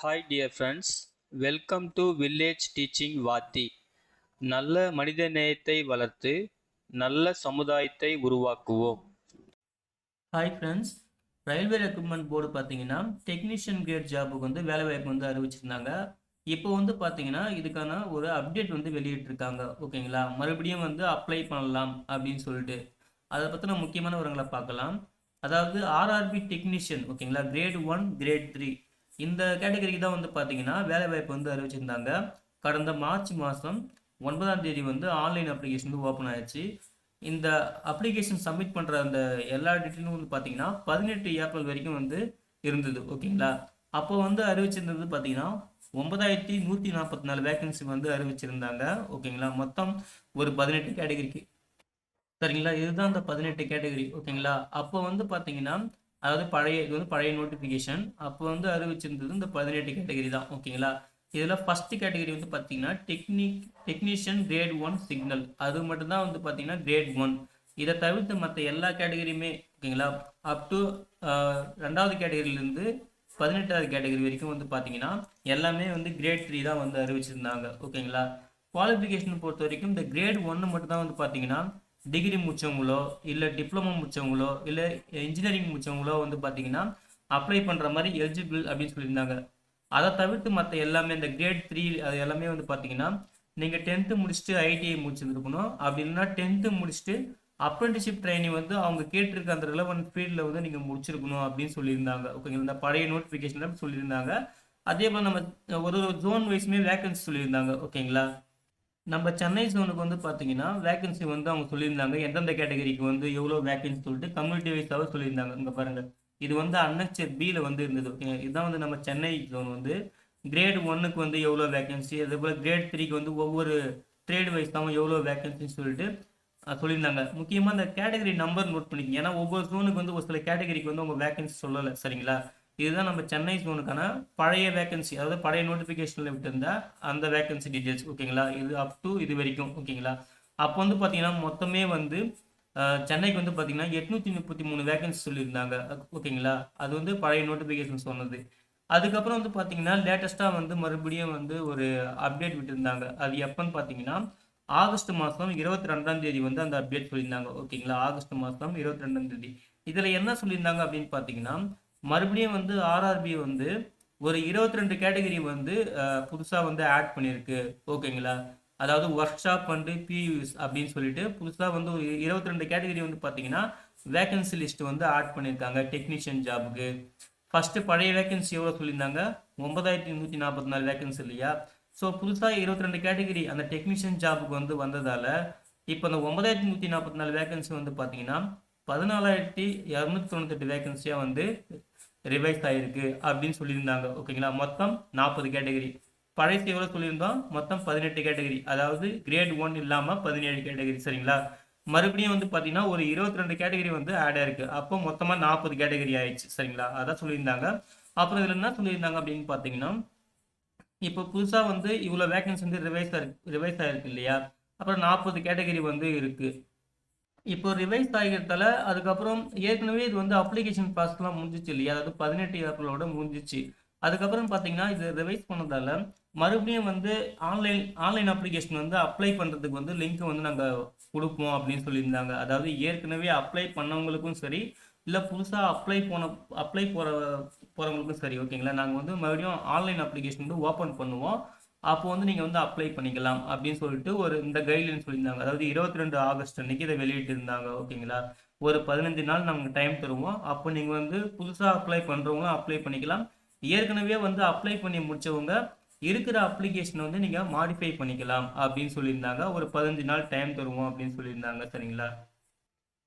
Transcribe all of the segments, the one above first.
Hi dear friends welcome to village teaching வாத்தி நல்ல மனித நேயத்தை வளர்த்து நல்ல சமுதாயத்தை உருவாக்குவோம். Hi friends railway recruitment board பார்த்தீங்கன்னா டெக்னீஷியன் கிரேட் ஜாபுக்கு வந்து வேலைவாய்ப்பு வந்து அறிவிச்சிருந்தாங்க. இப்போ வந்து பார்த்தீங்கன்னா இதுக்கான ஒரு அப்டேட் வந்து வெளியிட்டிருக்காங்க. ஓகேங்களா? மறுபடியும் வந்து அப்ளை பண்ணலாம் அப்படின்னு சொல்லிட்டு. அதை பற்றின முக்கியமான விவரங்களை பார்க்கலாம். அதாவது ஆர்ஆர்பி டெக்னீஷியன் ஓகேங்களா? கிரேட் ஒன் கிரேட் த்ரீ இந்த கேட்டகரிக்கு தான் வந்து பார்த்தீங்கன்னா வேலைவாய்ப்பு வந்து அறிவிச்சிருந்தாங்க. கடந்த மார்ச் மாதம் ஒன்பதாம் தேதி வந்து ஆன்லைன் அப்ளிகேஷன் வந்து ஓப்பன் ஆயிடுச்சு. இந்த அப்ளிகேஷன் சப்மிட் பண்ணுற அந்த எல்லா டீட்டெயிலும் வந்து பார்த்தீங்கன்னா பதினெட்டு ஏப்ரல் வரைக்கும் வந்து இருந்தது ஓகேங்களா? அப்போ வந்து அறிவிச்சிருந்தது பார்த்தீங்கன்னா ஒன்பதாயிரத்தி நூற்றி நாற்பத்தி நாலு வேகன்சி வந்து அறிவிச்சிருந்தாங்க ஓகேங்களா? மொத்தம் ஒரு பதினெட்டு கேட்டகரிக்கு சரிங்களா? இதுதான் அந்த பதினெட்டு கேட்டகரி ஓகேங்களா? அப்போ வந்து பார்த்தீங்கன்னா அதாவது பழைய இது வந்து பழைய நோட்டிஃபிகேஷன் அப்போ வந்து அறிவிச்சிருந்தது இந்த பதினெட்டு கேட்டகரி தான். ஓகேங்களா? இதில் ஃபர்ஸ்ட் கேட்டகரி வந்து பார்த்தீங்கன்னா technic technician grade one signal அது மட்டும்தான் வந்து பார்த்தீங்கன்னா கிரேட் ஒன் இதை தவிர்த்து மற்ற எல்லா கேட்டகரியுமே ஓகேங்களா? அப் டு ரெண்டாவது கேட்டகரியிலேருந்து பதினெட்டாவது கேட்டகரி வரைக்கும் வந்து பார்த்தீங்கன்னா எல்லாமே வந்து கிரேட் த்ரீ தான் வந்து அறிவிச்சிருந்தாங்க. ஓகேங்களா? குவாலிஃபிகேஷன் பொறுத்த வரைக்கும் இந்த கிரேட் ஒன்று மட்டும் தான் வந்து பார்த்தீங்கன்னா டிகிரி முடிச்சவங்களோ இல்லை டிப்ளமோ முடிச்சவங்களோ இல்லை இன்ஜினியரிங் முடிச்சவங்களோ வந்து பார்த்தீங்கன்னா அப்ளை பண்ணுற மாதிரி எலிஜிபிள் அப்படின்னு சொல்லியிருந்தாங்க. அதை தவிர்த்து மற்ற எல்லாமே இந்த கிரேட் த்ரீ அது எல்லாமே வந்து பார்த்தீங்கன்னா நீங்கள் டென்த்து முடிச்சுட்டு ஐடிஐ முடிச்சிருக்கணும். அப்படி இல்லைன்னா டென்த்து முடிச்சுட்டு அப்ரெண்டிஷிப் ட்ரைனிங் வந்து அவங்க கேட்டிருக்க அந்த ரிலவெண்ட் ஃபீல்டில் வந்து நீங்கள் முடிச்சிருக்கணும் அப்படின்னு சொல்லியிருந்தாங்க. ஓகேங்களா? இந்த பழைய நோட்டிஃபிகேஷனில் சொல்லியிருந்தாங்க. அதே மாதிரி நம்ம ஒரு ஒரு ஜோன் வைஸ்மே வேக்கன்சி சொல்லியிருந்தாங்க. ஓகேங்களா? நம்ம சென்னை ஜோனுக்கு வந்து பார்த்தீங்கன்னா வேகன்சி வந்து அவங்க சொல்லியிருந்தாங்க. எந்தெந்த கேட்டகரிக்கு வந்து எவ்வளோ வேகன்சி சொல்லிட்டு கம்யூனிட்டி வைஸாக சொல்லியிருந்தாங்க. இங்கே பாருங்கள் இது வந்து அன்னக்சர் பியில் வந்து இருந்தது. ஓகே இதுதான் வந்து நம்ம சென்னை ஜோன் வந்து. கிரேட் ஒன்னுக்கு வந்து எவ்வளோ வேகன்சி அதே போல் கிரேட் த்ரீக்கு வந்து ஒவ்வொரு ட்ரேட் வைஸ் தான் எவ்வளோ வேகன்சின்னு சொல்லிட்டு சொல்லியிருந்தாங்க. முக்கியமாக அந்த கேட்டகரி நம்பர் நோட் பண்ணிக்கோங்க. ஏன்னா ஒவ்வொரு ஜோனுக்கு வந்து ஒரு சில கேட்டகரிக்கு வந்து உங்கள் வேகன்சி சொல்லலை. சரிங்களா? இதுதான் நம்ம சென்னை ஜோனுக்கான பழைய வேகன்சி அதாவது பழைய நோட்டிஃபிகேஷனில் விட்டுருந்த அந்த வேகன்சி டீட்டெயில்ஸ் ஓகேங்களா இது அப் டு இது வரைக்கும். ஓகேங்களா அப்போ வந்து பார்த்தீங்கன்னா மொத்தமே வந்து சென்னைக்கு வந்து பார்த்தீங்கன்னா எட்நூற்றி முப்பத்தி மூணு வேகன்சி சொல்லியிருந்தாங்க. ஓகேங்களா அது வந்து பழைய நோட்டிஃபிகேஷன் சொன்னது. அதுக்கப்புறம் வந்து பார்த்தீங்கன்னா லேட்டஸ்ட்டாக வந்து மறுபடியும் வந்து ஒரு அப்டேட் விட்டுருந்தாங்க. அது எப்போன்னு பார்த்தீங்கன்னா ஆகஸ்ட் மாதம் இருபத்தி ரெண்டாம் தேதி வந்து அந்த அப்டேட் சொல்லியிருந்தாங்க. ஓகேங்களா ஆகஸ்ட் மாதம் இருபத்தி ரெண்டாம் தேதி. இதில் என்ன சொல்லியிருந்தாங்க அப்படின்னு பார்த்தீங்கன்னா மறுபடியும் வந்து ஆர்ஆர்பி வந்து ஒரு இருபத்தி ரெண்டு கேட்டகரி வந்து புதுசாக வந்து ஆட் பண்ணியிருக்கு ஓகேங்களா அதாவது ஒர்க் ஷாப் வந்து பியூஸ் அப்படின்னு சொல்லிட்டு புதுசாக வந்து ஒரு இருபத்தி ரெண்டு கேட்டகரி வந்து பார்த்தீங்கன்னா வேகன்சி லிஸ்ட் வந்து ஆட் பண்ணியிருக்காங்க டெக்னீஷியன் ஜாபுக்கு ஃபஸ்ட்டு பழைய வேகன்சி எவ்வளோ சொல்லியிருந்தாங்க? ஒன்பதாயிரத்தி நூற்றி நாற்பத்தி நாலு வேகன்சி இல்லையா? ஸோ புதுசாக இருபத்தி ரெண்டு கேட்டகரி அந்த டெக்னீஷியன் ஜாபுக்கு வந்து வந்ததால் இப்போ அந்த ஒன்பதாயிரத்தி நூற்றி நாற்பத்தி நாலு வேகன்சி வந்து பார்த்தீங்கன்னா பதினாலாயிரத்தி இரநூத்தி தொண்ணூத்தெட்டு வேகன்சியாக வந்து ரிவைஸ் ஆகிருக்கு அப்படின்னு சொல்லியிருந்தாங்க. ஓகேங்களா மொத்தம் நாற்பது கேட்டகரி பழைய எவ்வளோ சொல்லியிருந்தோம். மொத்தம் பதினெட்டு கேட்டகரி அதாவது கிரேட் ஒன் இல்லாமல் பதினேழு கேட்டகரி சரிங்களா? மறுபடியும் வந்து பார்த்தீங்கன்னா ஒரு இருபத்தி ரெண்டு கேட்டகரி வந்து ஆட் ஆயிருக்கு. அப்போ மொத்தமாக நாற்பது கேட்டகரி ஆயிடுச்சு. சரிங்களா? அதான் சொல்லியிருந்தாங்க. அப்புறம் இதில் என்ன சொல்லியிருந்தாங்க அப்படின்னு பார்த்தீங்கன்னா இப்போ புதுசாக வந்து இவ்வளோ வேகன்சி வந்து ரிவைஸ் ஆயிருக்கு ரிவைஸ் ஆயிருக்கு இல்லையா? அப்புறம் நாற்பது கேட்டகரி வந்து இருக்குது இப்போ ரிவைஸ் ஆகிறதால அதுக்கப்புறம் ஏற்கனவே இது வந்து அப்ளிகேஷன் ப்ராசஸ்லாம் முடிஞ்சிச்சு இல்லையா? அதாவது பதினெட்டு ஏப்ரலோட முடிஞ்சிச்சு. அதுக்கப்புறம் பார்த்தீங்கன்னா இது ரிவைஸ் பண்ணதால மறுபடியும் வந்து ஆன்லைன் ஆன்லைன் அப்ளிகேஷன் வந்து அப்ளை பண்ணுறதுக்கு வந்து லிங்க் வந்து நாங்கள் கொடுப்போம் அப்படின்னு சொல்லியிருந்தாங்க. அதாவது ஏற்கனவே அப்ளை பண்ணவங்களுக்கும் சரி இல்லை புதுசாக அப்ளை போன அப்ளை போகிற போகிறவங்களுக்கும் சரி ஓகேங்களா நாங்கள் வந்து மறுபடியும் ஆன்லைன் அப்ளிகேஷன் வந்து ஓப்பன் பண்ணுவோம். அப்போ வந்து நீங்கள் வந்து அப்ளை பண்ணிக்கலாம் அப்படின்னு சொல்லிட்டு ஒரு இந்த கைட்லைன் சொல்லியிருந்தாங்க. அதாவது இருபத்தி ரெண்டு ஆகஸ்ட் அன்னைக்கு இதை வெளியிட்டு இருந்தாங்க. ஓகேங்களா ஒரு பதினஞ்சு நாள் நாங்கள் டைம் தருவோம். அப்போ நீங்கள் வந்து புதுசாக அப்ளை பண்ணுறவங்களும் அப்ளை பண்ணிக்கலாம். ஏற்கனவே வந்து அப்ளை பண்ணி முடிச்சவங்க இருக்கிற அப்ளிகேஷனை வந்து நீங்கள் மாடிஃபை பண்ணிக்கலாம் அப்படின்னு சொல்லியிருந்தாங்க. ஒரு பதினஞ்சு நாள் டைம் தருவோம் அப்படின்னு சொல்லியிருந்தாங்க. சரிங்களா?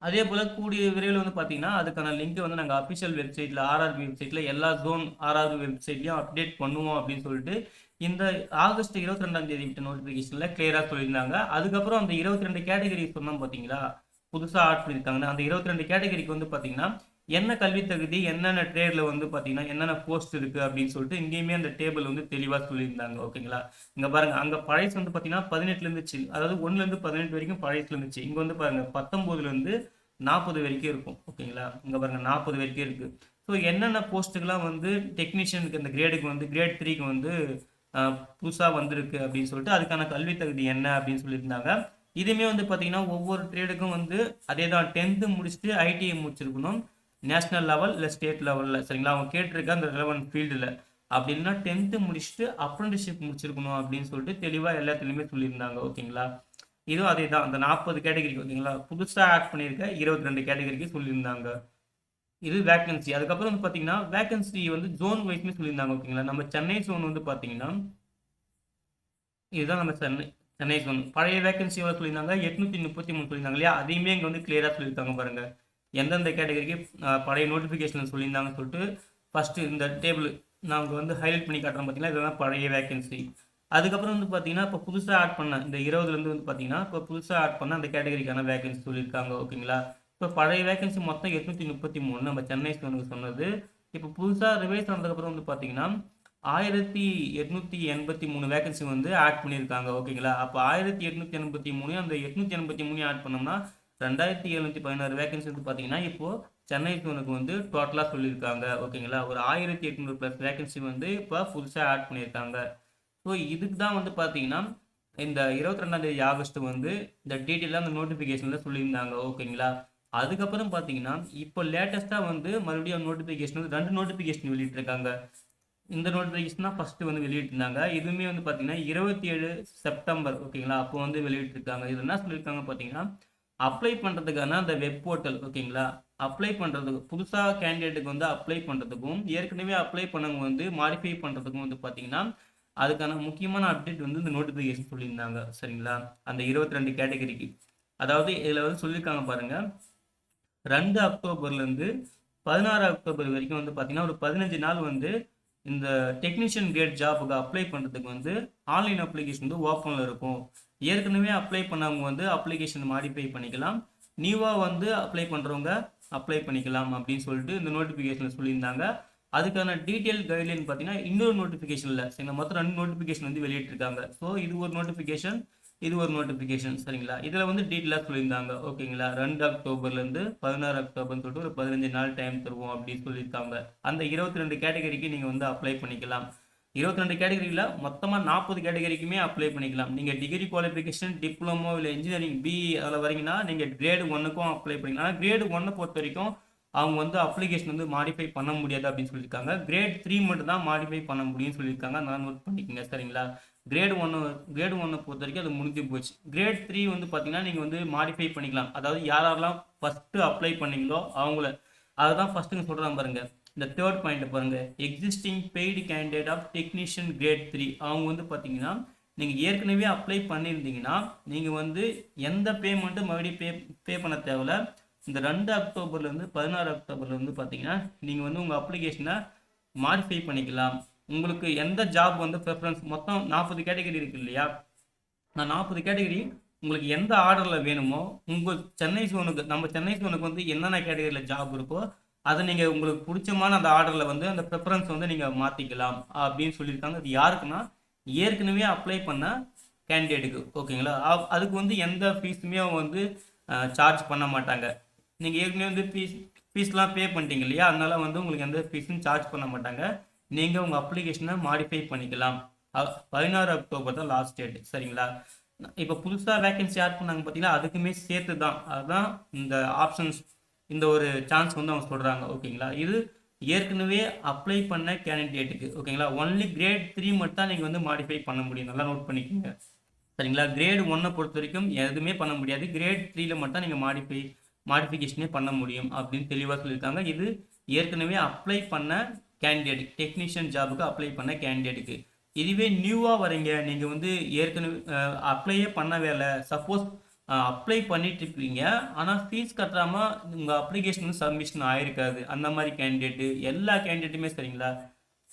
அதே போல் கூடிய விரைவில் வந்து பார்த்தீங்கன்னா அதுக்கான லிங்க் வந்து நாங்கள் அஃபிஷியல் வெப்சைட்டில் ஆர்ஆர்பி வெப்சைட்டில் எல்லா ஜோன் ஆர்ஆர்பி வெப்சைட்லையும் அப்டேட் பண்ணுவோம் அப்படின்னு சொல்லிட்டு இந்த ஆகஸ்ட் இருபத்தி ரெண்டாம் தேதி விட்ட நோட்டிஃபிகேஷனில் கிளியராக சொல்லியிருந்தாங்க. அதுக்கப்புறம் அந்த இருபத்தி ரெண்டு கேட்டகரி சொன்னோம் பார்த்தீங்களா புதுசாக ஆட் பண்ணியிருக்காங்கன்னா அந்த இருபத்தி ரெண்டு கேட்டகரிக்கு வந்து பார்த்தீங்கன்னா என்ன கல்வி தகுதி என்னென்ன ட்ரேடில் வந்து பார்த்தீங்கன்னா என்னென்ன போஸ்ட் இருக்குது அப்படின்னு சொல்லிட்டு இங்கேயுமே அந்த டேபிள் வந்து தெளிவாக சொல்லியிருந்தாங்க. ஓகேங்களா இங்கே பாருங்க. அங்கே பழைய வந்து பார்த்தீங்கன்னா பதினெட்டுல இருந்துச்சு. அதாவது ஒன்றுலேருந்து பதினெட்டு வரைக்கும் பழையசுல இருந்துச்சு. இங்கே வந்து பாருங்க பத்தொம்போதுலேருந்து நாற்பது வரைக்கும் இருக்கும். ஓகேங்களா இங்கே பாருங்க நாற்பது வரைக்கும் இருக்குது ஸோ என்னென்ன போஸ்ட்டுக்கெல்லாம் வந்து டெக்னீஷியனுக்கு அந்த கிரேடுக்கு வந்து கிரேட் த்ரீக்கு வந்து புதுசாக வந்திருக்கு அப்படின்னு சொல்லிட்டு அதுக்கான கல்வி தகுதி என்ன அப்படின்னு சொல்லியிருந்தாங்க. இதுவுமே வந்து பார்த்தீங்கன்னா ஒவ்வொரு ட்ரேடுக்கும் வந்து அதே தான் டென்த்து முடிச்சுட்டு ஐடிஐ முடிச்சிருக்கணும். நேஷ்னல் லெவல் இல்லை ஸ்டேட் லெவலில் சரிங்களா? அவங்க கேட்டிருக்க அந்த ரெலவெண்ட் ஃபீல்டில் அப்படின்னா டென்த்து முடிச்சுட்டு அப்ரண்டிஸ்ஷிப் முடிச்சிருக்கணும் அப்படின்னு சொல்லிட்டு தெளிவாக எல்லாத்துலேயுமே சொல்லியிருந்தாங்க. ஓகேங்களா? இதுவும் அதே தான் அந்த நாற்பது கேட்டகரிக்கு ஓகேங்களா? புதுசாக ஆட் பண்ணியிருக்க இருபத்தி ரெண்டு கேட்டகரிக்கு சொல்லியிருந்தாங்க. இது வேகன்சி அதுக்கப்புறம் வந்து பார்த்தீங்கன்னா வேகன்சி வந்து ஜோன் வைஸ்மே சொல்லியிருந்தாங்க ஓகேங்களா நம்ம சென்னை ஜோன் வந்து பார்த்தீங்கன்னா இதுதான் நம்ம சென்னை சென்னை ஜோன் பழைய வேகன்சி எவ்வளோ சொல்லியிருந்தாங்க? எட்நூற்றி முப்பத்தி மூணு சொல்லியிருந்தாங்க இல்லையா? அதையுமே இங்கே வந்து கிளியராக சொல்லியிருக்காங்க பாருங்கள் எந்தெந்த கேட்டகரிக்கு பழைய நோட்டிஃபிகேஷன் சொல்லியிருந்தாங்கன்னு சொல்லிட்டு ஃபஸ்ட்டு இந்த டேபிள் நாங்கள் வந்து ஹைலைட் பண்ணி காட்டுறோம் பார்த்தீங்கன்னா இதெல்லாம் பழைய வேகன்சி அதுக்கப்புறம் வந்து பார்த்தீங்கன்னா இப்போ புதுசாக ஆட் பண்ண இந்த இருபதுலேருந்து வந்து பார்த்தீங்கன்னா இப்போ புதுசாக ஆட் பண்ண அந்த கேட்டகரிக்கான வேகன்சி சொல்லியிருக்காங்க ஓகேங்களா இப்போ பழைய வேகன்சி மொத்தம் எட்நூற்றி முப்பத்தி மூணு. நம்ம சென்னை ஸ்டோனுக்கு சொன்னது. இப்போ புதுசாக ரிவைஸ் ஆனதுக்கப்புறம் வந்து பார்த்தீங்கன்னா ஆயிரத்தி எட்நூற்றி எண்பத்தி மூணு வேகன்சி வந்து ஆட் பண்ணியிருக்காங்க. ஓகேங்களா அப்போ ஆயிரத்தி எட்நூற்றி எண்பத்தி மூணு அந்த எட்நூற்றி எண்பத்தி மூணு ஆட் பண்ணோம்னா ரெண்டாயிரத்தி எழுநூற்றி பதினாறு வேகன்சி வந்து பார்த்தீங்கன்னா இப்போது சென்னை ஸ்டோனுக்கு வந்து டோட்டலாக சொல்லியிருக்காங்க. ஓகேங்களா ஒரு ஆயிரத்தி எட்நூறு ப்ளஸ் வேகன்சி வந்து இப்போ புதுசாக ஆட் பண்ணியிருக்காங்க. ஸோ இதுக்கு தான் வந்து பார்த்தீங்கன்னா இந்த இருபத்தி ரெண்டாந்தேதி ஆகஸ்ட் வந்து இந்த டீட்டெயிலாக அந்த நோட்டிஃபிகேஷனில் சொல்லியிருந்தாங்க. ஓகேங்களா அதுக்கப்புறம் பார்த்தீங்கன்னா இப்போ லேட்டஸ்ட்டாக வந்து மறுபடியும் நோட்டிஃபிகேஷன் வந்து ரெண்டு நோட்டிஃபிகேஷன் வெளியிட்டிருக்காங்க. இந்த நோட்டிஃபிகேஷன் தான் ஃபஸ்ட்டு வந்து வெளியிட்டிருந்தாங்க. இதுவுமே வந்து பார்த்தீங்கன்னா இருபத்தி ஏழு செப்டம்பர் ஓகேங்களா அப்போ வந்து வெளியிட்டிருக்காங்க. இது என்ன சொல்லியிருக்காங்க பார்த்தீங்கன்னா அப்ளை பண்ணுறதுக்கான அந்த வெப் போர்ட்டல் ஓகேங்களா அப்ளை பண்ணுறதுக்கு புதுசாக கேண்டிடேட்டுக்கு வந்து அப்ளை பண்ணுறதுக்கும் ஏற்கனவே அப்ளை பண்ணவங்க வந்து மாடிஃபை பண்ணுறதுக்கும் வந்து பார்த்தீங்கன்னா அதுக்கான முக்கியமான அப்டேட் வந்து இந்த நோட்டிஃபிகேஷன் சொல்லியிருந்தாங்க. சரிங்களா? அந்த இருபத்தி ரெண்டு கேட்டகரிக்கு அதாவது இதில் வந்து சொல்லியிருக்காங்க பாருங்கள் ரெண்டு அக்டோபர்லேருந்து பதினாறு அக்டோபர் வரைக்கும் வந்து பார்த்தீங்கன்னா ஒரு பதினஞ்சு நாள் வந்து இந்த டெக்னீஷியன் கிரேட் ஜாபுக்கு அப்ளை பண்ணுறதுக்கு வந்து ஆன்லைன் அப்ளிகேஷன் வந்து ஓப்பனில் இருக்கும். ஏற்கனவே அப்ளை பண்ணவங்க வந்து அப்ளிகேஷன் மாடிஃபை பண்ணிக்கலாம். நியூவாக வந்து அப்ளை பண்ணுறவங்க அப்ளை பண்ணிக்கலாம் அப்படின்னு சொல்லிட்டு இந்த நோட்டிஃபிகேஷனில் சொல்லியிருந்தாங்க. அதுக்கான டீட்டெயில் கைட்லைன் பார்த்தீங்கன்னா இன்னொரு நோட்டிஃபிகேஷனில் சரிங்களா மொத்தம் ரெண்டு நோட்டிஃபிகேஷன் வந்து வெளியிட்டிருக்காங்க. ஸோ இது ஒரு நோட்டிஃபிகேஷன் இது ஒரு நோட்டிஃபிகேஷன் சரிங்களா? இதில் வந்து டீட்டெயிலாக சொல்லியிருந்தாங்க. ஓகேங்களா? ரெண்டு அக்டோபர்லேருந்து பதினாறு அக்டோபர்னு சொல்லிட்டு ஒரு பதினஞ்சு நாள் டைம் தருவோம் அப்படின்னு சொல்லியிருக்காங்க. அந்த இருபத்தி ரெண்டு கேட்டகரிக்கு நீங்கள் வந்து அப்ளை பண்ணிக்கலாம். இருபத்தி ரெண்டு கேட்டகரியில் மொத்தமாக நாற்பது கேட்டகரிக்குமே அப்ளை பண்ணிக்கலாம். நீங்கள் டிகிரி குவாலிஃபிகேஷன் டிப்ளமோ இல்லை இன்ஜினியரிங் பிஇ அதில் வரீங்கன்னா நீங்கள் கிரேடு ஒன்றுக்கும் அப்ளை பண்ணிக்கலாம். ஆனால் கிரேடு ஒன்னை பொறுத்த வரைக்கும் அவங்க வந்து அப்ளிகேஷன் வந்து மாடிஃபை பண்ண முடியாது அப்படின்னு சொல்லியிருக்காங்க. கிரேட் த்ரீ மட்டும் தான் மாடிஃபை பண்ண முடியும்னு சொல்லியிருக்காங்க. அதனால் நோட் பண்ணிக்கோங்க சரிங்களா? கிரேடு ஒன்று கிரேடு ஒன்னை பொறுத்த வரைக்கும் அது முடிஞ்சு போச்சு. கிரேட் த்ரீ வந்து பார்த்தீங்கன்னா நீங்கள் வந்து மாடிஃபை பண்ணிக்கலாம். அதாவது யாரெல்லாம் ஃபஸ்ட்டு அப்ளை பண்ணீங்களோ அவங்கள அதை தான் ஃபஸ்ட்டுங்க சொல்கிறாங்க பாருங்கள் இந்த தேர்ட் பாயிண்ட் பாருங்கள் existing paid candidate of technician grade three அவங்க வந்து பார்த்தீங்கன்னா நீங்கள் ஏற்கனவே அப்ளை பண்ணியிருந்தீங்கன்னா நீங்கள் வந்து எந்த பேமெண்ட்டும் மறுபடியும் பே பே பண்ண தேவையில்ல. இந்த ரெண்டு அக்டோபர்லேருந்து பதினாறு அக்டோபர்லேருந்து பார்த்தீங்கன்னா நீங்கள் வந்து உங்கள் அப்ளிகேஷனை மாடிஃபை பண்ணிக்கலாம். உங்களுக்கு எந்த ஜாப் வந்து ப்ரிஃபரன்ஸ் மொத்தம் நாற்பது கேட்டகரி இருக்கு இல்லையா? நான் நாற்பது கேட்டகரி உங்களுக்கு எந்த ஆர்டரில் வேணுமோ உங்கள் சென்னை சோனுக்கு நம்ம சென்னை சோனுக்கு வந்து என்னென்ன கேட்டகரியில் ஜாப் இருக்கோ அதை நீங்கள் உங்களுக்கு பிடிச்சமான அந்த ஆர்டரில் வந்து அந்த ப்ரிஃபரன்ஸ் வந்து நீங்கள் மாற்றிக்கலாம் அப்படின்னு சொல்லியிருக்காங்க. அது யாருக்குன்னா ஏற்கனவே அப்ளை பண்ண கேண்டிடேட்டுக்கு ஓகேங்களா? அதுக்கு வந்து எந்த ஃபீஸுமே வந்து சார்ஜ் பண்ண மாட்டாங்க. நீங்கள் ஏற்கனவே வந்து ஃபீஸ் ஃபீஸ்லாம் பே பண்ணிட்டீங்க இல்லையா? அதனால வந்து உங்களுக்கு எந்த ஃபீஸும் சார்ஜ் பண்ண மாட்டாங்க. நீங்கள் உங்கள் அப்ளிகேஷனை மாடிஃபை பண்ணிக்கலாம். பதினாறு அக்டோபர் தான் லாஸ்ட் டேட் சரிங்களா? இப்போ புதுசாக வேகன்சி ஆட் பண்ணாங்க பார்த்தீங்கன்னா அதுக்குமே சேர்த்து தான் அதுதான் இந்த ஆப்ஷன்ஸ் இந்த ஒரு சான்ஸ் வந்து அவங்க சொல்கிறாங்க ஓகேங்களா? இது ஏற்கனவே அப்ளை பண்ண கேண்டிடேட்டுக்கு ஓகேங்களா? ஒன்லி கிரேட் த்ரீ மட்டும் தான் நீங்கள் வந்து மாடிஃபை பண்ண முடியும். நல்லா நோட் பண்ணிக்கோங்க. சரிங்களா? கிரேட் ஒன்னை பொறுத்த வரைக்கும் எதுவுமே பண்ண முடியாது. கிரேட் த்ரீல மட்டும் நீங்கள் மாடிஃபை மாடிஃபிகேஷனே பண்ண முடியும் அப்படின்னு தெளிவாக சொல்லியிருக்காங்க. இது ஏற்கனவே அப்ளை பண்ண கேண்டிடேட் டெக்னீஷியன் ஜாபுக்கு அப்ளை பண்ண கேண்டிடேட்டுக்கு இதுவே நியூவாக வரீங்க நீங்கள் வந்து ஏற்கனவே அப்ளையே பண்ண வேலை. சப்போஸ் அப்ளை பண்ணிட்டு இருக்கீங்க. ஆனால் ஃபீஸ் கட்டாமல் உங்கள் அப்ளிகேஷன் வந்து சப்மிஷன் ஆயிருக்காது. அந்த மாதிரி கேண்டிடேட்டு எல்லா கேண்டிடேட்டுமே சரிங்களா?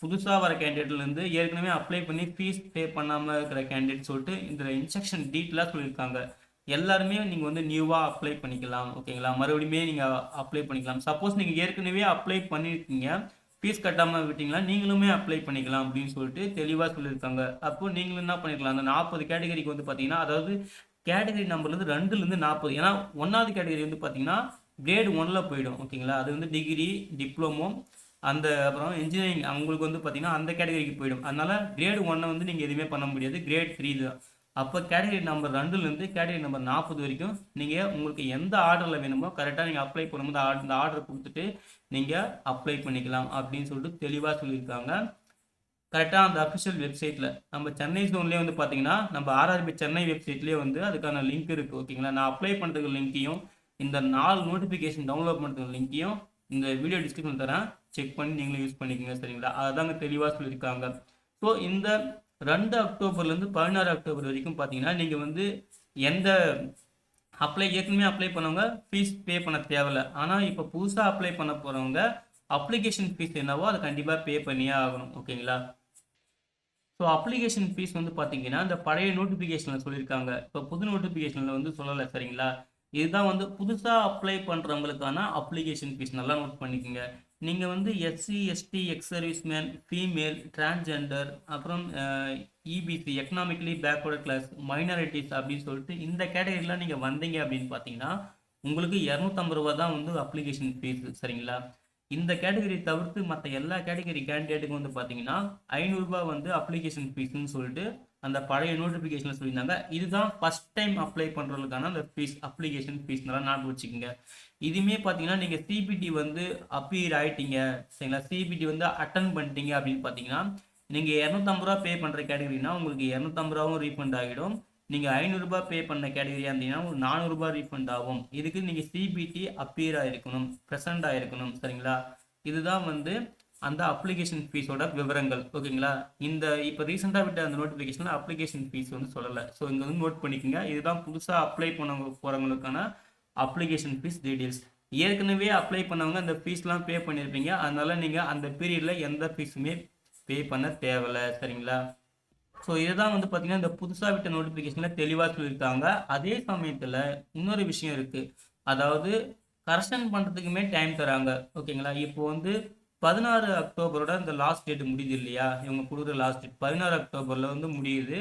புதுசாக வர கேண்டிடேட்லேருந்து ஏற்கனவே அப்ளை பண்ணி ஃபீஸ் பே பண்ணாமல் இருக்கிற கேண்டிடேட் சொல்லிட்டு இந்த இன்ஸ்ட்ரக்ஷன் டீட்டெயிலாக சொல்லியிருக்காங்க. எல்லாருமே நீங்கள் வந்து நியூவாக அப்ளை பண்ணிக்கலாம். ஓகேங்களா? மறுபடியுமே நீங்கள் அப்ளை பண்ணிக்கலாம். சப்போஸ் நீங்கள் ஏற்கனவே அப்ளை பண்ணியிருக்கீங்க ஃபீஸ் கட்டாமல் விட்டீங்களா? நீங்களுமே அப்ளை பண்ணிக்கலாம் அப்படின்னு சொல்லிட்டு தெளிவாக சொல்லியிருக்காங்க. அப்போ நீங்களும் என்ன பண்ணிக்கலாம் அந்த நாற்பது கேட்டகரிக்கு வந்து பார்த்தீங்கன்னா அதாவது கேட்டகரி நம்பர்லேருந்து ரெண்டுலேருந்து நாற்பது. ஏன்னா ஒன்றாவது கேட்டகரி வந்து பார்த்தீங்கன்னா கிரேட் ஒன்ல போயிடும் ஓகேங்களா அது வந்து டிகிரி டிப்ளமோ அந்த அப்புறம் இன்ஜினியரிங் அவங்களுக்கு வந்து பார்த்தீங்கன்னா அந்த கேட்டகரிக்கு போயிடும். அதனால கிரேட் ஒன்னை வந்து நீங்கள் எதுவுமே பண்ண முடியாது. கிரேட் த்ரீ தான். அப்போ கேட்டகரி நம்பர் ரெண்டுலேருந்து கேட்டகரி நம்பர் நாற்பது வரைக்கும் நீங்கள் உங்களுக்கு எந்த ஆர்டரில் வேணுமோ கரெக்டாக நீங்கள் அப்ளை பண்ணும்போது ஆர்டர் இந்த ஆர்டர் கொடுத்துட்டு நீங்கள் அப்ளை பண்ணிக்கலாம் அப்படின்னு சொல்லிட்டு தெளிவாக சொல்லியிருக்காங்க. கரெக்டாக அந்த அஃபிஷியல் வெப்சைட்டில் நம்ம சென்னை ஜோன்லேயே வந்து பார்த்தீங்கன்னா நம்ம ஆர்ஆர்பி சென்னை வெப்சைட்லேயே வந்து அதுக்கான லிங்க் இருக்குது ஓகேங்களா நான் அப்ளை பண்ணுறதுக்கு லிங்க்கையும் இந்த நாலு நோட்டிஃபிகேஷன் டவுன்லோட் பண்ணுறதுக்கு லிங்க்கையும் இந்த வீடியோ டிஸ்கிரிப்ஷன் தரேன். செக் பண்ணி நீங்களும் யூஸ் பண்ணிக்கோங்க சரிங்களா? அதுதாங்க தெளிவாக சொல்லியிருக்காங்க. ஸோ இந்த ரெண்டு அக்டோபர்லேருந்து பதினாறு அக்டோபர் வரைக்கும் பார்த்தீங்கன்னா நீங்கள் வந்து எந்த அப்ளை ஏற்கனவே அப்ளை பண்ணவங்க ஃபீஸ் பே பண்ண தேவையில்ல. ஆனால் இப்போ புதுசாக அப்ளை பண்ண போகிறவங்க அப்ளிகேஷன் ஃபீஸ் என்னவோ அதை கண்டிப்பாக பே பண்ணியே ஆகணும். ஓகேங்களா? ஸோ அப்ளிகேஷன் ஃபீஸ் வந்து பார்த்தீங்கன்னா இந்த பழைய நோட்டிஃபிகேஷனில் சொல்லியிருக்காங்க. இப்போ புது நோட்டிஃபிகேஷனில் வந்து சொல்லலை சரிங்களா? இதுதான் வந்து புதுசாக அப்ளை பண்ணுறவங்களுக்கான அப்ளிகேஷன் ஃபீஸ் நல்லா நோட் பண்ணிக்கோங்க. நீங்கள் வந்து SC ST ex serviceman female transgender அப்புறம் EBC economically backward class minorities அப்படின்னு சொல்லிட்டு இந்த கேட்டகரியில் நீங்கள் வந்தீங்க அப்படின்னு பார்த்தீங்கன்னா உங்களுக்கு இரநூத்தம்பது ரூபா தான் வந்து அப்ளிகேஷன் ஃபீஸ் சரிங்களா? இந்த கேட்டகரி தவிர்த்து மற்ற எல்லா கேட்டகரி கேண்டிடேட்டுக்கும் வந்து பார்த்தீங்கன்னா ஐநூறுரூபா வந்து அப்ளிகேஷன் ஃபீஸ்ன்னு சொல்லிட்டு அந்த பழைய நோட்டிஃபிகேஷனில் சொல்லியிருந்தாங்க. இதுதான் ஃபஸ்ட் டைம் அப்ளை பண்ணுறதுக்கான அந்த ஃபீஸ் அப்ளிகேஷன் ஃபீஸ் நான் வச்சுக்கோங்க. இதுவுமே பார்த்தீங்கன்னா நீங்கள் சிபிடி வந்து அப்பீர் ஆகிட்டீங்க சரிங்களா? சிபிடி வந்து அட்டன் பண்ணிட்டீங்க அப்படின்னு பார்த்தீங்கன்னா நீங்கள் இரநூத்தம்பது ரூபா பே பண்ணுற கேட்டகரினா உங்களுக்கு இரநூத்தம்பது ரூபாவும் ரீஃபண்ட் ஆகிடும். நீங்கள் ஐநூறுரூபா பே பண்ண கேட்டகரியாக இருந்தீங்கன்னா ஒரு நானூறுரூபா ரீஃபண்ட் ஆகும். இதுக்கு நீங்கள் சிபிடி அப்பியர் ஆகிருக்கணும் ப்ரெசண்ட் ஆகிருக்கணும் சரிங்களா? இதுதான் வந்து அந்த அப்ளிகேஷன் ஃபீஸோட விவரங்கள் ஓகேங்களா? இந்த இப்போ ரீசெண்டாக விட்ட அந்த நோட்டிஃபிகேஷனில் அப்ளிகேஷன் ஃபீஸ் வந்து சொல்லலை. ஸோ இங்கே வந்து நோட் பண்ணிக்கோங்க. இதுதான் புதுசாக அப்ளை பண்ண போகிறவங்களுக்கான அப்ளிகேஷன் ஃபீஸ் டீட்டெயில்ஸ் ஏற்கனவே அப்ளை பண்ணவங்க அந்த ஃபீஸ்லாம் பே பண்ணியிருப்பீங்க அதனால நீங்கள் அந்த பீரியடில் எந்த ஃபீஸுமே பே பண்ண தேவையில்லை. சரிங்களா? ஸோ இதுதான் வந்து பார்த்தீங்கன்னா இந்த புதுசாக விட்ட நோட்டிஃபிகேஷனில் தெளிவாக சொல்லியிருக்காங்க. அதே சமயத்தில் இன்னொரு விஷயம் இருக்குது அதாவது கரெக்ஷன் பண்ணுறதுக்குமே டைம் தராங்க. ஓகேங்களா? இப்போ வந்து பதினாறு அக்டோபரோட இந்த லாஸ்ட் டேட் முடியுது இல்லையா? இவங்க கொடுக்குற லாஸ்ட் டேட் பதினாறு அக்டோபரில் வந்து முடியுது.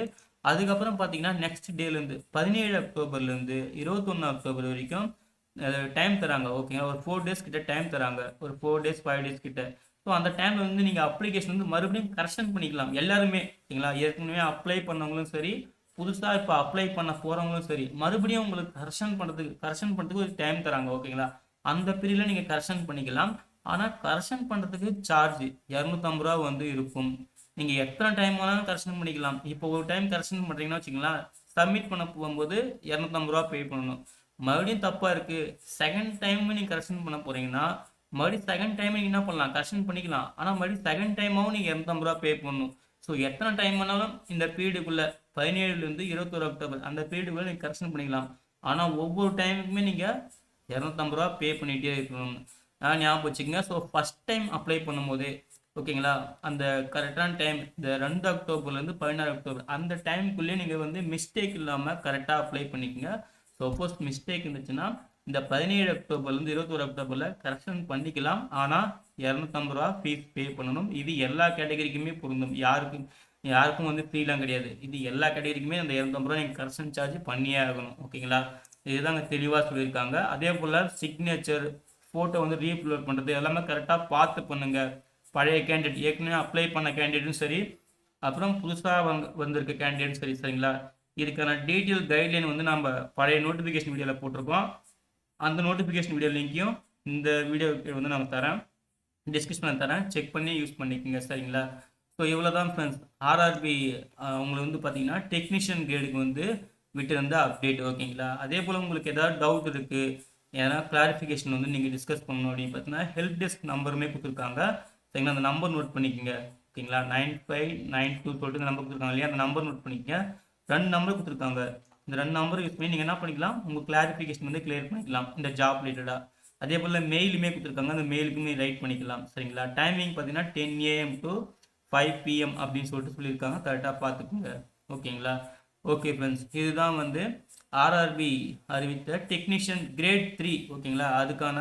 அதுக்கப்புறம் பார்த்தீங்கன்னா நெக்ஸ்ட் டேலேருந்து பதினேழு அக்டோபர்லேருந்து இருபத்தொன்று அக்டோபர் வரைக்கும் டைம் தராங்க. ஓகேங்களா ஒரு ஃபோர் டேஸ் கிட்ட டைம் தராங்க. ஒரு ஃபோர் டேஸ் ஃபைவ் டேஸ் கிட்ட. ஸோ அந்த டைமில் வந்து நீங்கள் அப்ளிகேஷன் வந்து மறுபடியும் கரெக்ஷன் பண்ணிக்கலாம். எல்லாருமே ஓகேங்களா ஏற்கனவே அப்ளை பண்ணவங்களும் சரி புதுசாக இப்போ அப்ளை பண்ண போகிறவங்களும் சரி மறுபடியும் உங்களுக்கு கரெக்ஷன் பண்ணுறதுக்கு கரெக்ஷன் பண்ணுறதுக்கு ஒரு டைம் தராங்க. ஓகேங்களா அந்த பீரியடில் நீங்கள் கரெக்ஷன் பண்ணிக்கலாம். ஆனால் கரெக்ஷன் பண்ணுறதுக்கு சார்ஜ் இரநூத்தம்பது ரூபா வந்து இருக்கும். நீங்கள் எத்தனை டைம் வேணாலும் கரெக்ஷன் பண்ணிக்கலாம். இப்போ ஒரு டைம் கரெக்ஷன் பண்ணுறீங்கன்னா வச்சுங்களேன் சப்மிட் பண்ண போகும்போது இரநூத்தம்பது ரூபா பே பண்ணணும். மறுபடியும் தப்பாக இருக்குது செகண்ட் டைம் நீங்கள் கரெக்ஷன் பண்ண போகிறீங்கன்னா மறுபடியும் செகண்ட் டைம் நீங்கள் என்ன பண்ணலாம்? கரெக்ஷன் பண்ணிக்கலாம். ஆனால் மறுபடியும் செகண்ட் டைமாகவும் நீங்கள் இரநூத்தம்பது ரூபா பே பண்ணணும். ஸோ எத்தனை டைம் வேணாலும் இந்த பீரியடுக்குள்ளே பதினேழுலேருந்து இருபத்தொரு அக்டோபர் அந்த பீரியடுக்குள்ளே நீங்கள் கரெக்ஷன் பண்ணிக்கலாம். ஆனால் ஒவ்வொரு டைமுக்குமே நீங்கள் இரநூத்தம்பது ரூபா பே பண்ணிகிட்டே இருக்கணும். நான் ஞாபகம் வச்சுக்கோங்க. ஸோ ஃபஸ்ட் டைம் அப்ளை பண்ணும்போது ஓகேங்களா அந்த கரெக்டான டைம் இந்த ரெண்டு அக்டோபர்லேருந்து பதினாறு அக்டோபர் அந்த டைமுக்குள்ளேயே நீங்கள் வந்து மிஸ்டேக் இல்லாமல் கரெக்டாக அப்ளை பண்ணிக்கோங்க. சப்போஸ் மிஸ்டேக் இருந்துச்சுன்னா இந்த பதினேழு அக்டோபர்லேருந்து இருபத்தோரு அக்டோபரில் கரெக்ஷன் பண்ணிக்கலாம். ஆனால் இரநூத்தம்பது ரூபா ஃபீஸ் பே பண்ணணும். இது எல்லா கேட்டகரிக்குமே பொருந்தும். யாருக்கும் யாருக்கும் வந்து ஃப்ரீலாம் கிடையாது. இது எல்லா கேட்டகரிக்குமே அந்த இரநூத்தம்பது ரூபா நீங்கள் கரெக்ஷன் சார்ஜ் பண்ணியே ஆகணும். ஓகேங்களா இதுதாங்க தெளிவாக சொல்லியிருக்காங்க. அதே போல் சிக்னேச்சர் ஃபோட்டோ வந்து ரீஅப்லோட் பண்ணுறது எல்லாமே கரெக்டாக பார்த்து பண்ணுங்கள் பழைய கேண்டிடேட் ஏற்கனவே அப்ளை பண்ண கேண்டிடேட்டும் சரி. அப்புறம் புதுசாக வந்து வந்திருக்க கேண்டிடேட்டும் சரி சரிங்களா? இதுக்கான டீட்டெயில் கைட்லைன் வந்து நம்ம பழைய நோட்டிஃபிகேஷன் வீடியோவில் போட்டிருக்கோம். அந்த நோட்டிஃபிகேஷன் வீடியோ லிங்க்கையும் இந்த வீடியோவுக்கு வந்து நான் தரேன். டிஸ்கிரிப்ஷனில் தரேன். செக் பண்ணி யூஸ் பண்ணிக்கோங்க சரிங்களா? ஸோ இவ்வளோ தான் ஃப்ரெண்ட்ஸ் ஆர்ஆர்பி உங்களுக்கு வந்து பார்த்தீங்கன்னா டெக்னீஷியன் கிரேடுக்கு வந்து விட்டிருந்த அப்டேட் ஓகேங்களா அதே போல் உங்களுக்கு ஏதாவது டவுட் இருக்குது ஏன்னா கிளாரிஃபிகேஷன் வந்து நீங்கள் டிஸ்கஸ் பண்ணணும் அப்படின்னு பார்த்தீங்கன்னா ஹெல்ப் டெஸ்க் நம்பருமே கொடுத்துருக்காங்க. சரிங்களா? அந்த நம்பர் நோட் பண்ணிக்கோங்க. ஓகேங்களா? நைன் ஃபைவ் நைன் டூ சொல்லிட்டு இந்த நம்பர் கொடுத்துருக்காங்க இல்லையா? அந்த நம்பர் நோட் பண்ணிக்கங்க. ரெண்டு நம்பர் கொடுத்துருக்காங்க. இந்த ரெண்டு நம்பர் யூஸ் பண்ணி நீங்கள் என்ன பண்ணிக்கலாம்? உங்கள் கிளாரிஃபிகேஷன் வந்து கிளியர் பண்ணிக்கலாம். இந்த ஜாப் ரிலேட்டடாக அதே போல் மெயிலுமே கொடுத்துருக்காங்க. அந்த மெயிலுக்குமே ரைட் பண்ணிக்கலாம். சரிங்களா? டைமிங் பார்த்தீங்கன்னா ten AM to five PM அப்படின்னு சொல்லிட்டு சொல்லியிருக்காங்க. கரெக்டாக பார்த்துக்குங்க ஓகேங்களா? ஓகே ஃப்ரெண்ட்ஸ் இதுதான் வந்து ஆர்ஆர்பி அறிவித்த டெக்னீஷியன் கிரேட் த்ரீ ஓகேங்களா அதுக்கான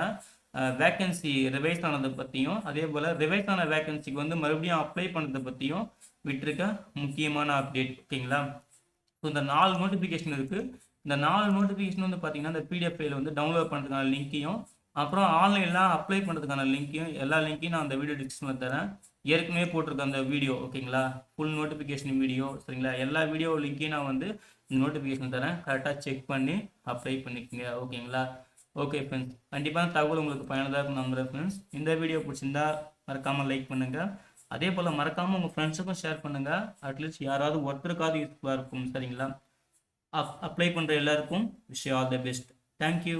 வேக்கன்சி ரிவைஸ் ஆனதை பற்றியும் அதே போல் ரிவைஸ் ஆன வேக்கன்சிக்கு வந்து மறுபடியும் அப்ளை பண்ணதை பற்றியும் விட்டுருக்க முக்கியமான அப்டேட் ஓகேங்களா ஸோ இந்த நாலு நோட்டிஃபிகேஷன் இருக்குது இந்த நாலு நோட்டிஃபிகேஷன் வந்து பார்த்தீங்கன்னா இந்த பிடிஎஃப் ஃபைல் வந்து டவுன்லோட் பண்ணுறதுக்கான லிங்க்கையும் அப்புறம் ஆன்லைனில் அப்ளை பண்ணுறதுக்கான லிங்க்கையும் எல்லா லிங்க்கையும் நான் அந்த வீடியோ டிஸ்கிரிப்ஷனில் தரேன். ஏற்கனவே போட்டிருக்க அந்த வீடியோ ஓகேங்களா ஃபுல் நோட்டிஃபிகேஷன் வீடியோ சரிங்களா? எல்லா வீடியோ லிங்க்கையும் நான் வந்து நோட்டிஃபிகேஷன் தரேன். கரெக்டாக செக் பண்ணி அப்ளை பண்ணிக்கோங்க. ஓகேங்களா ஓகே ஃப்ரெண்ட்ஸ் கண்டிப்பாக தகவல் உங்களுக்கு பயனுள்ளதாக இருக்கும் நம்புகிறேன் ஃப்ரெண்ட்ஸ் இந்த வீடியோ பிடிச்சிருந்தா மறக்காமல் லைக் பண்ணுங்கள் அதே போல் மறக்காமல் உங்கள் ஃப்ரெண்ட்ஸுக்கும் ஷேர் பண்ணுங்கள் அட்லீஸ்ட் யாராவது ஒருத்தருக்காவது யூஸ்ஃபுல்லாக இருக்கும். சரிங்களா? அப் அப்ளை பண்ணுற எல்லாருக்கும் wish all the best thank you